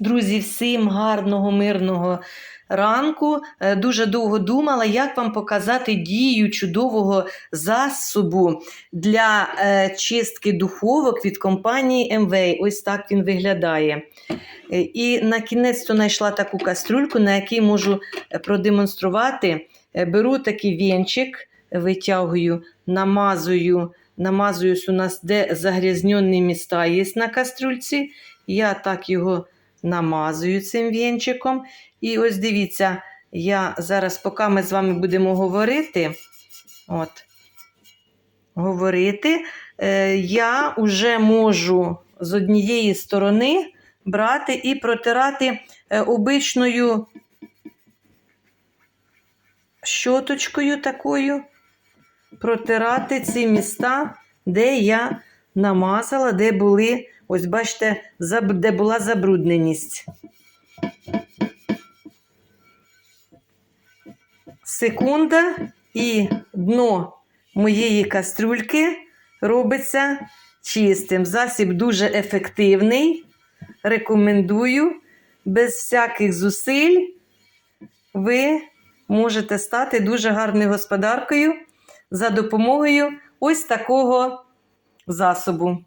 Друзі, всім гарного, мирного ранку. Е, Дуже довго думала, як вам показати дію чудового засобу для е, чистки духовок від компанії MV. Ось так він виглядає. Е, І на кінець знайшла таку кастрюльку, на якій можу продемонструвати. Беру такий вінчик, витягую, намазую. Намазую у нас, де загрязнені міста є на кастрюльці. Я так його намазую цим вінчиком. І ось дивіться, я зараз, поки ми з вами будемо говорити, от, говорити, е, я вже можу з однієї сторони брати і протирати е, обичною щоточкою такою, протирати ці міста, де я намазала, де були, ось бачите, де була забрудненість. Секунда і дно моєї кастрюльки робиться чистим. Засіб дуже ефективний. Рекомендую. Без всяких зусиль ви можете стати дуже гарною господаркою за допомогою ось такого засобу.